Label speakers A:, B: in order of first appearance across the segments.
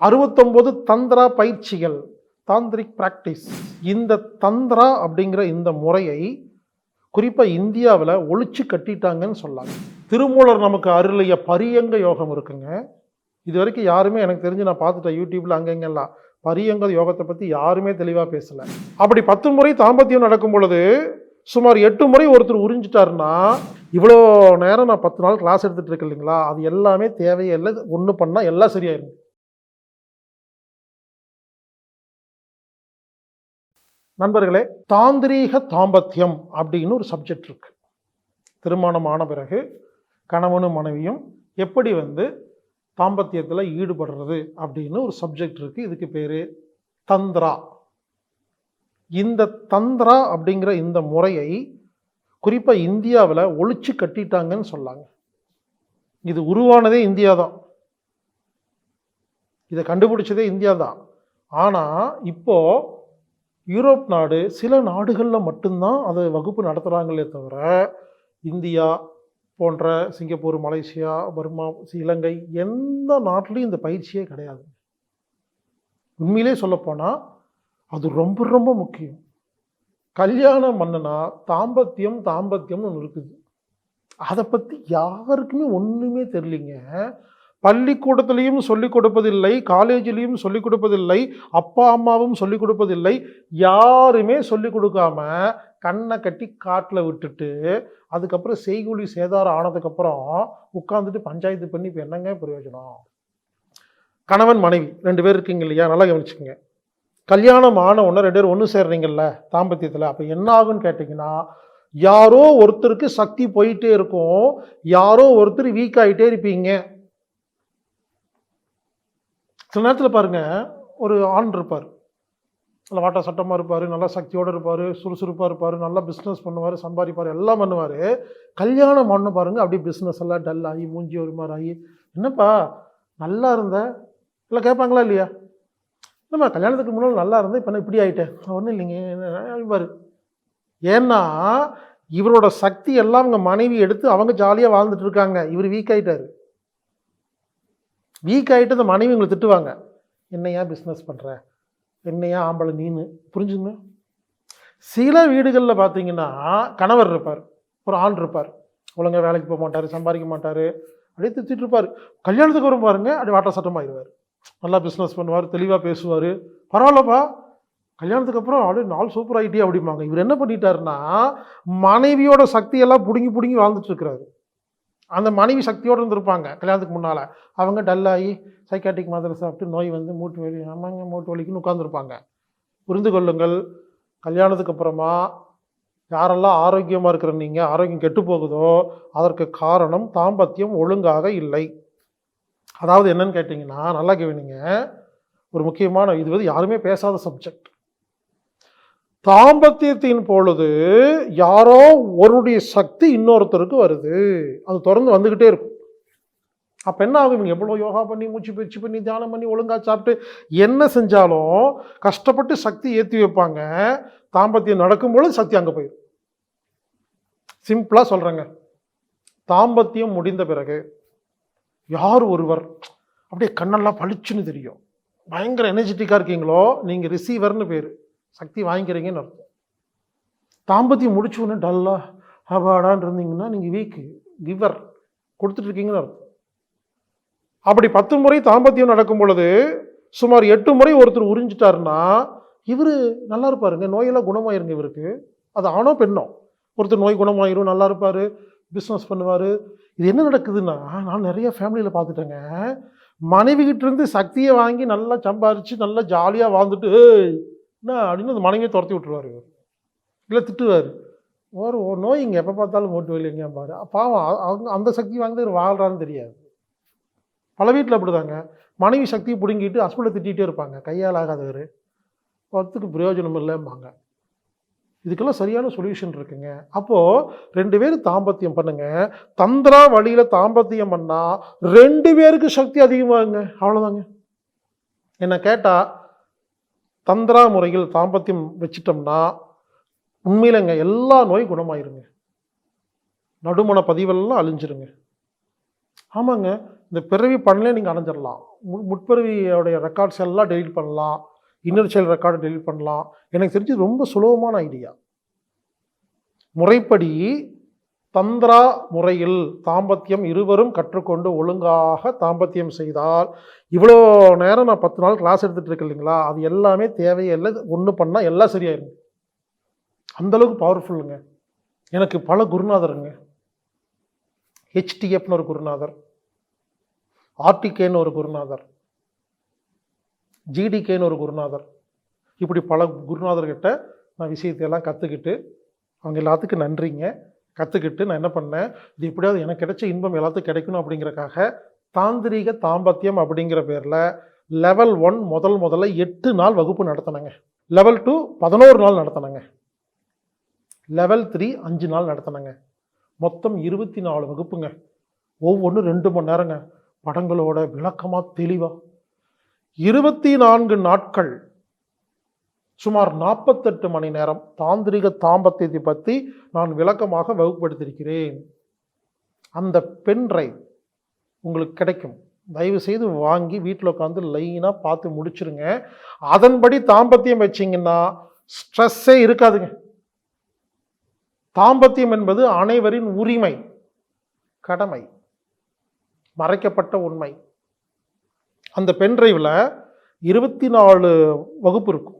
A: அறுபத்தொம்போது தந்திரா பயிற்சிகள் தாந்திரிக் பிராக்டிஸ் இந்த தந்திரா அப்படிங்கிற இந்த முறையை குறிப்பாக இந்தியாவில் ஒழிச்சு கட்டிட்டாங்கன்னு சொல்லலாம் திருமூலர் நமக்கு அருளிய பரியங்க யோகம் இருக்குங்க. இது வரைக்கும் யாருமே எனக்கு தெரிஞ்சு நான் பார்த்துட்டேன் யூடியூப்ல அங்கங்கெல்லாம். பரியங்க யோகத்தை பற்றி யாருமே தெளிவாக பேசல. அப்படி பத்து முறை தாம்பத்தியம் நடக்கும் பொழுது சுமார் எட்டு முறை ஒருத்தர் உறிஞ்சிட்டாருன்னா இவ்வளோ நேரம் நான் பத்து நாள் கிளாஸ் எடுத்துகிட்டு இருக்கேன் இல்லைங்களா? அது எல்லாமே தேவையே இல்லை. ஒன்று பண்ணால் எல்லாம் சரியாயிருங்க. நண்பர்களே தாந்திரீக தாம்பத்தியம் அப்படின்னு ஒரு சப்ஜெக்ட் இருக்கு. திருமணம் ஆன பிறகு கணவனும் மனைவியும் எப்படி வந்து தாம்பத்தியத்தில் ஈடுபடுறது அப்படின்னு ஒரு சப்ஜெக்ட் இருக்குது இதுக்கு பேர் தந்திரா. இந்த தந்திரா அப்படிங்கிற இந்த முறையை குறிப்பாக இந்தியாவில் ஒழிச்சு கட்டிட்டாங்கன்னு சொல்லாங்க. இது உருவானதே இந்தியா தான். இதை கண்டுபிடிச்சதே இந்தியா தான். ஆனால் இப்போது யூரோப் நாடு சில நாடுகளில் மட்டும்தான் அதை வகுப்பு நடத்துகிறாங்களே தவிர இந்தியா போன்ற சிங்கப்பூர் மலேசியா பர்மா இலங்கை எந்த நாட்டிலையும் இந்த பயிற்சியே கிடையாது. உண்மையிலே சொல்லப்போனால் அது ரொம்ப ரொம்ப முக்கியம். கல்யாணம் மன்னனா தாம்பத்தியம் தாம்பத்தியம்னு ஒன்று இருக்குது. அதை பற்றி யாருக்குமே ஒன்றுமே தெரியலிங்க. பள்ளிக்கூடத்திலையும் சொல்லிக் கொடுப்பதில்லை காலேஜிலையும் சொல்லிக் கொடுப்பதில்லை அப்பா அம்மாவும் சொல்லிக் கொடுப்பதில்லை. யாருமே சொல்லிக் கொடுக்காம கண்ணை கட்டி காட்டில் விட்டுட்டு அதுக்கப்புறம் செய்கூலி சேதாரம் ஆனதுக்கப்புறம் உட்காந்துட்டு பஞ்சாயத்து பண்ணி இப்போ என்னங்க பிரயோஜனம்? கணவன் மனைவி ரெண்டு பேர் இருக்கீங்க இல்லையா? நல்லா கவனிச்சுக்கோங்க. கல்யாணம் ஆன உடனே ரெண்டு பேர் ஒன்று சேர்றீங்கல்ல தாம்பத்தியத்தில். அப்போ என்ன ஆகுன்னு கேட்டிங்கன்னா யாரோ ஒருத்தருக்கு சக்தி போயிட்டே இருக்கும். யாரோ ஒருத்தர் வீக் ஆகிட்டே இருப்பீங்க. சில நேரத்தில் பாருங்கள் ஒரு ஆண் இருப்பார். நல்ல வாட்டா சட்டமாக இருப்பார் நல்லா சக்தியோடு இருப்பார் சுறுசுறுப்பாக இருப்பார் நல்லா பிஸ்னஸ் பண்ணுவார் சம்பாதிப்பார் எல்லாம் பண்ணுவார். கல்யாணம் பண்ண பாருங்கள் அப்படியே பிஸ்னஸ் எல்லாம் டல் ஆகி மூஞ்சி ஒரு மாதிரி ஆகி என்னப்பா நல்லா இருந்த? இல்லை கேட்பாங்களா இல்லையா? நம்ம கல்யாணத்துக்கு முன்னால் நல்லா இருந்தேன் இப்போ நான் இப்படி ஆகிட்டேன் ஒன்றும் இல்லைங்க பாரு ஏன்னா இவரோட சக்தி எல்லாம் அவங்க மனைவி எடுத்து அவங்க ஜாலியாக வாழ்ந்துட்டு இருக்காங்க. இவர் வீக் ஆகிட்டார் வீக் ஆகிட்டு அந்த மனைவி உங்களை திட்டுவாங்க. என்னையா பிஸ்னஸ் பண்ணுற என்னையா ஆம்பளை நீனு? புரிஞ்சுங்க சில வீடுகளில் பார்த்தீங்கன்னா கணவர் இருப்பார் ஒரு ஆண் இருப்பார். ஒழுங்கா வேலைக்கு போக மாட்டார் சம்பாதிக்க மாட்டார். அப்படியே திட்டிட்டு இருப்பார். கல்யாணத்துக்கு வரும் பாருங்க அப்படியே வாட்டர் சட்டமாகிடுவார் நல்லா பிஸ்னஸ் பண்ணுவார் தெளிவாக பேசுவார். பரவாயில்லப்பா. கல்யாணத்துக்கு அப்புறம் அப்படியே நாள் சூப்பர் ஆகிட்டே அப்படிம்பாங்க. இவர் என்ன பண்ணிட்டாருன்னா மனைவியோட சக்தியெல்லாம் பிடுங்கி பிடுங்கி வாழ்ந்துட்டு இருக்கிறாரு. அந்த மனைவி சக்தியோடு இருந்திருப்பாங்க கல்யாணத்துக்கு முன்னால். அவங்க டல்லாகி சைக்காட்டிக் மாத்திரை சாப்பிட்டு நோய் வந்து மூட்டு வலி ஆமாங்க மூட்டு வலிக்குன்னு உட்காந்துருப்பாங்க புரிந்து கொள்ளுங்கள் கல்யாணத்துக்கு அப்புறமா யாரெல்லாம் ஆரோக்கியமாக இருக்கிற நீங்கள் ஆரோக்கியம் கெட்டு போகுதோ அதற்கு காரணம் தாம்பத்தியம் ஒழுங்காக இல்லை. அதாவது என்னன்னு கேட்டிங்கன்னா நல்லா கேவீங்க ஒரு முக்கியமான இது வந்து யாருமே பேசாத சப்ஜெக்ட் தாம்பத்தியத்தின் பொழுது யாரோ ஒருடைய சக்தி இன்னொருத்தருக்கு வருது. அது தொடர்ந்து வந்துக்கிட்டே இருக்கும். அப்போ என்ன ஆகும்? இவங்க எவ்வளோ யோகா பண்ணி மூச்சு பயிற்சி பண்ணி தியானம் பண்ணி ஒழுங்காக சாப்பிட்டு என்ன செஞ்சாலும் கஷ்டப்பட்டு சக்தி ஏற்றி வைப்பாங்க. தாம்பத்தியம் நடக்கும்பொழுது சக்தி அங்கே போயிடும் சிம்பிளாக சொல்கிறேங்க தாம்பத்தியம் முடிந்த பிறகு யார் ஒருவர் அப்படியே கண்ணெல்லாம் பளிச்சுன்னு தெரியும். பயங்கர எனர்ஜெட்டிக்காக இருக்கீங்களோ? நீங்கள் ரிசீவர்னு பேர். சக்தி வாங்கிக்கிறீங்கன்னு அர்த்தம். தாம்பத்தியம் முடிச்ச உடனே டல்லாக அபாடான்னு இருந்தீங்கன்னா நீங்கள் வீக்கு கிவர் கொடுத்துட்ருக்கீங்கன்னு அர்த்தம். அப்படி பத்து முறை தாம்பத்தியம் நடக்கும் பொழுது சுமார் எட்டு முறை ஒருத்தர் உறிஞ்சிட்டாருன்னா இவர் நல்லா இருப்பாருங்க. நோயெல்லாம் குணமாயிருங்க இவருக்கு. அது ஆணோ பெண்ணோ? ஒருத்தர் நோய் குணமாயிரும் நல்லா இருப்பார் பிஸ்னஸ் பண்ணுவார். இது என்ன நடக்குதுன்னா நான் நிறைய ஃபேமிலியில் பார்த்துட்டேங்க. மனைவி சக்தியை வாங்கி நல்லா சம்பாரித்து நல்லா ஜாலியாக வாழ்ந்துட்டு என்ன அப்படின்னு அந்த மனைவியை துரத்தி விட்டுருவார் இவர். இல்லை திட்டுவார். ஒரு ஒரு நோய் இங்கே எப்போ பார்த்தாலும் ஓட்டு வெளியங்க பாரு. பாவம் அவங்க அந்த சக்தி வாங்கி இவர் வாழ்கிறான்னு தெரியாது. பல வீட்டில் அப்படிதாங்க. மனைவி சக்தியை பிடுங்கிட்டு ஹஸ்பண்டை திட்டிகிட்டே இருப்பாங்க. கையால் ஆகாதவர். ஒருத்துக்கு பிரயோஜனம் இல்லைம்பாங்க. இதுக்கெல்லாம் சரியான சொல்யூஷன் இருக்குங்க. அப்போது ரெண்டு பேரும் தாம்பத்தியம் பண்ணுங்க. தந்திரா வழியில் தாம்பத்தியம் பண்ணால் ரெண்டு பேருக்கு சக்தி அதிகமாகுங்க. அவ்வளோதாங்க என்னை கேட்டால் தந்திரா முறையில் தாம்பத்தியம் வச்சிட்டோம்னா உண்மையிலங்க எல்லா நோய் குணமாயிருங்க. நடுமண பதிவெல்லாம் அழிஞ்சிருங்க. ஆமாங்க இந்த பிறவி பண்ணலே நீங்கள் அணைஞ்சிடலாம் மு- முற்பிறவியோடைய ரெக்கார்ட்ஸ் எல்லாம் டெலிட் பண்ணலாம். இன்னர் சைல்டு ரெக்கார்டை டெலிட் பண்ணலாம். எனக்கு தெரிஞ்சு ரொம்ப சுலபமான ஐடியா முறைப்படி தந்திரா முறையில் தாம்பத்தியம் இருவரும் கற்றுக்கொண்டு ஒழுங்காக தாம்பத்தியம் செய்தால். இவ்வளோ நேரம் நான் பத்து நாள் கிளாஸ் எடுத்துகிட்டு இருக்கு இல்லைங்களா? அது எல்லாமே தேவையில்லை ஒன்று பண்ணால் எல்லாம் சரியாயிருங்க அந்தளவுக்கு பவர்ஃபுல்லுங்க எனக்கு பல குருநாதருங்க. ஹெச்டிஎஃப்னு ஒரு குருநாதர். ஆர்டிகேன்னு ஒரு குருநாதர். ஜிடிகேன்னு ஒரு குருநாதர். இப்படி பல குருநாதர்கிட்ட நான் விஷயத்தையெல்லாம் கற்றுக்கிட்டு அவங்க எல்லாத்துக்கும் நன்றிங்க. கற்றுக்கிட்டு நான் என்ன பண்ணேன்? இது எப்படியாவது எனக்கு கிடைச்ச இன்பம் எல்லாத்துக்கும் கிடைக்கணும் அப்படிங்கிறக்காக தாந்திரீக தாம்பத்தியம் அப்படிங்கிற பேரில் லெவல் ஒன் முதல் முதல்ல எட்டு நாள் வகுப்பு நடத்தினேங்க. லெவல் டூ பதினோரு நாள் நடத்தினேங்க. லெவல் த்ரீ அஞ்சு நாள் நடத்தினேங்க. மொத்தம் இருபத்தி நாலு வகுப்புங்க. ஒவ்வொன்றும் ரெண்டு மணி நேரங்க. படங்களோட விளக்கமாக தெளிவாக இருபத்தி நான்கு நாட்கள் சுமார் நாற்பத்தெட்டு மணி நேரம் தாந்திரிக தாம்பத்தியத்தை பற்றி நான் விளக்கமாக வகுப்படுத்தியிருக்கிறேன். அந்த பென் உங்களுக்கு கிடைக்கும். தயவு செய்து வாங்கி வீட்டில் உட்காந்து லைனாக பார்த்து முடிச்சிருங்க. அதன்படி தாம்பத்தியம் வச்சிங்கன்னா ஸ்ட்ரெஸ்ஸே இருக்காதுங்க. தாம்பத்தியம் என்பது அனைவரின் உரிமை கடமை மறைக்கப்பட்ட உண்மை. அந்த பென்ட்ரைவில் இருபத்தி நாலு வகுப்பு இருக்கும்.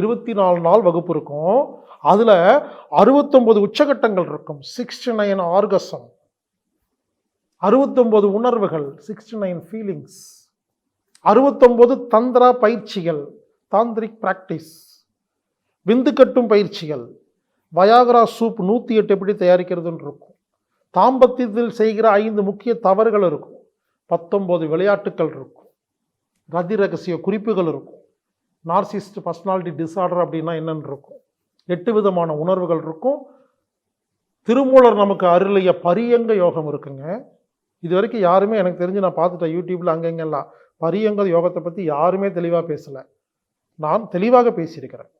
A: இருபத்தி நாலு நாள் வகுப்பு இருக்கும். அதில் அறுபத்தொம்பது உச்சகட்டங்கள் இருக்கும். Sixty nine orgasm. அறுபத்தொம்பது உணர்வுகள் சிக்ஸ்டி நைன் ஃபீலிங்ஸ் அறுபத்தொம்பது தந்திரா பயிற்சிகள் தாந்திரிக் ப்ராக்டிஸ் விந்து கட்டும் பயிற்சிகள். வயாகரா சூப் நூற்றி எட்டு எப்படி தயாரிக்கிறதுன்னு இருக்கும். தாம்பத்தியத்தில் செய்கிற ஐந்து முக்கிய தவறுகள் இருக்கும். பத்தொம்போது விளையாட்டுக்கள் இருக்கும். ரதி ரகசிய குறிப்புகள் இருக்கும். நார்சிஸ்ட் பர்சனாலிட்டி டிஸார்டர் அப்படின்னா என்னன்னு இருக்கும். எட்டு விதமான உணர்வுகள் இருக்கும். திருமூலர் நமக்கு அருளிய பரியங்க யோகம் இருக்குங்க. இது வரைக்கும் யாருமே எனக்கு தெரிஞ்சு நான் பார்த்துட்டேன் யூடியூப்பில் அங்கங்கெல்லாம் பரியங்க யோகத்தை பற்றி யாருமே தெளிவாக பேசலை. நான் தெளிவாக பேசியிருக்கிறேன்.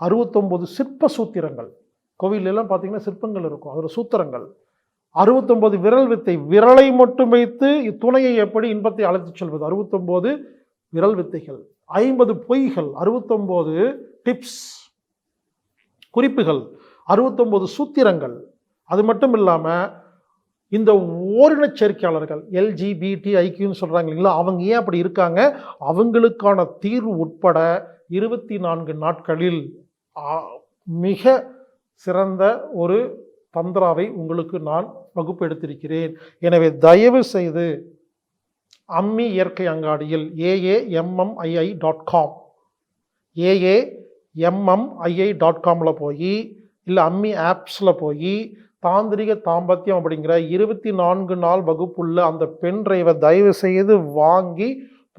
A: அறுபத்தொம்போது சிற்ப சூத்திரங்கள். கோவிலெல்லாம் பார்த்தீங்கன்னா சிற்பங்கள் இருக்கும். அதில் சூத்திரங்கள். அறுபத்தொம்போது விரல் வித்தை விரலை மட்டும் வைத்து துணையை எப்படி இன்பத்தை அழைத்து செல்வது? அறுபத்தொம்போது விரல் வித்தைகள். ஐம்பது பொய்கள் அறுபத்தொம்போது டிப்ஸ் குறிப்புகள் அறுபத்தொம்போது சூத்திரங்கள். அது மட்டும் இல்லாமல் இந்த ஓரினச் சேர்க்கையாளர்கள் எல்ஜிபிடி ஐக்கியூன்னு சொல்கிறாங்க இல்லைங்களா அவங்க ஏன் அப்படி இருக்காங்க? அவங்களுக்கான தீர்வு உட்பட இருபத்தி நான்கு நாட்களில் மிக சிறந்த ஒரு தந்திராவை உங்களுக்கு நான் வகுப்பு எடுத்திருக்கிறேன். எனவே தயவு செய்து அம்மி இயற்கை அங்காடியில் A A M M I I dot com A A M M I I dot காமில் போய் இல்லை அம்மி ஆப்ஸில் போய் தாந்திரிக தாம்பத்தியம் அப்படிங்கிற இருபத்தி நான்கு நாள் வகுப்புள்ள அந்த பென் டிரைவை தயவு செய்து வாங்கி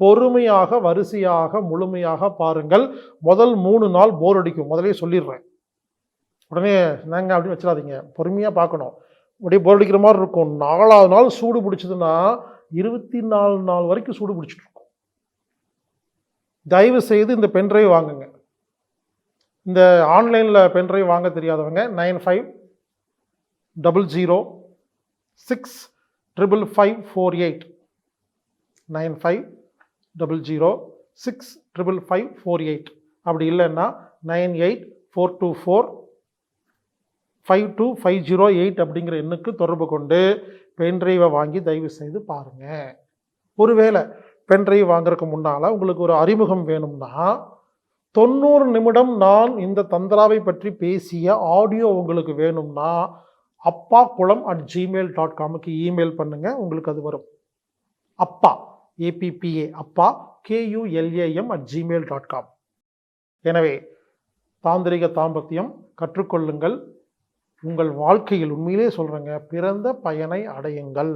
A: பொறுமையாக வரிசையாக முழுமையாக பாருங்கள். முதல் மூணு நாள் போர் அடிக்கும். முதலே சொல்லிடுறேன். உடனே நாங்கள் அப்படி வச்சிடாதீங்க. பொறுமையாக பார்க்கணும். அப்படியே போர் அடிக்கிற மாதிரி இருக்கும். நாலாவது நாள் சூடு பிடிச்சதுன்னா இருபத்தி நாலு நாள் வரைக்கும் சூடு பிடிச்சிட்டு இருக்கும் தயவு செய்து இந்த பென்ட்ரைவ் வாங்குங்க. இந்த ஆன்லைனில் பென்ட்ரைவ் வாங்க தெரியாதவங்க nine five double zero six triple five four eight. Nine five double zero six triple five four eight. அப்படி இல்லைன்னா nine eight four two four five two five zero eight அப்படிங்கிற எண்ணுக்கு தொடர்பு கொண்டு பென்ட்ரைவை வாங்கி தயவு செய்து பாருங்கள் ஒருவேளை பென்ட்ரைவ் வாங்குறதுக்கு முன்னால் உங்களுக்கு ஒரு அறிமுகம் வேணும்னா தொண்ணூறு நிமிடம் நான் இந்த தந்திராவை பற்றி பேசிய ஆடியோ உங்களுக்கு வேணும்னா Appa Kulam at Gmail dot காமுக்கு email பண்ணுங்கள் உங்களுக்கு அது வரும். Appa A B B A Appa K U L A M at Gmail dot com எனவே தாந்திரிக தாம்பத்தியம் கற்றுக்கொள்ளுங்கள். உங்கள் வாழ்க்கையில் உண்மையிலே சொல்கிறேங்க பிறந்த பயனை அடையுங்கள்.